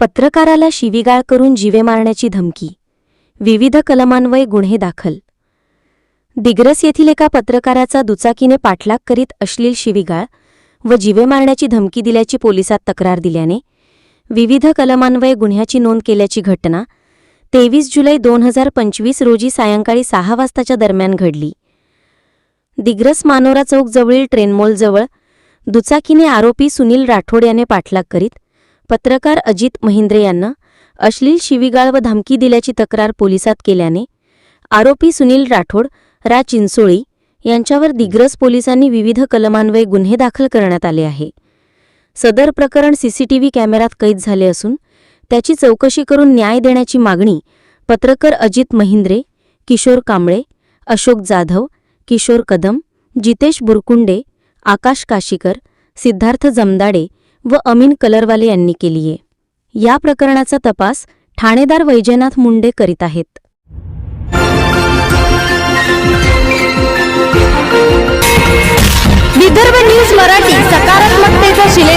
पत्रकाराला शिवीगाळ करून जीवे मारण्याची धमकी. विविध कलमान्वये गुन्हे दाखल. दिग्रस येथील एका पत्रकाराचा दुचाकीने पाठलाग करीत अश्लील शिवीगाळ व जीवे मारण्याची धमकी दिल्याची पोलिसात तक्रार दिल्याने विविध कलमान्वये गुन्ह्याची नोंद केल्याची घटना तेवीस जुलै दोन हजार पंचवीस रोजी सायंकाळी सहा वाजताच्या दरम्यान घडली. दिग्रस मानोरा चौक जवळील ट्रेनमॉलजवळ दुचाकीने आरोपी सुनील राठोड याने पाठलाग करीत पत्रकार अजित महिंद्रे यांना अश्लील शिवीगाळ व धमकी दिल्याची तक्रार पोलिसात केल्याने आरोपी सुनील राठोड रा. चिंचोळी यांच्यावर दिग्रस पोलिसांनी विविध कलमान्वये गुन्हे दाखल करण्यात आले आहे. सदर प्रकरण सीसीटीव्ही कॅमेऱ्यात कैद झाले असून त्याची चौकशी करून न्याय देण्याची मागणी पत्रकार अजित महिंद्रे किशोर कांबळे अशोक जाधव किशोर कदम जितेश बुरकुंडे आकाश काशीकर सिद्धार्थ जमदाडे व अमीन कलरवाले यांनी केली आहे या प्रकरणाचा तपास ठाणेदार वैजयनाथ मुंडे करीत आहेत. विदर्भ न्यूज मराठी सकारात्मकतेचा शिले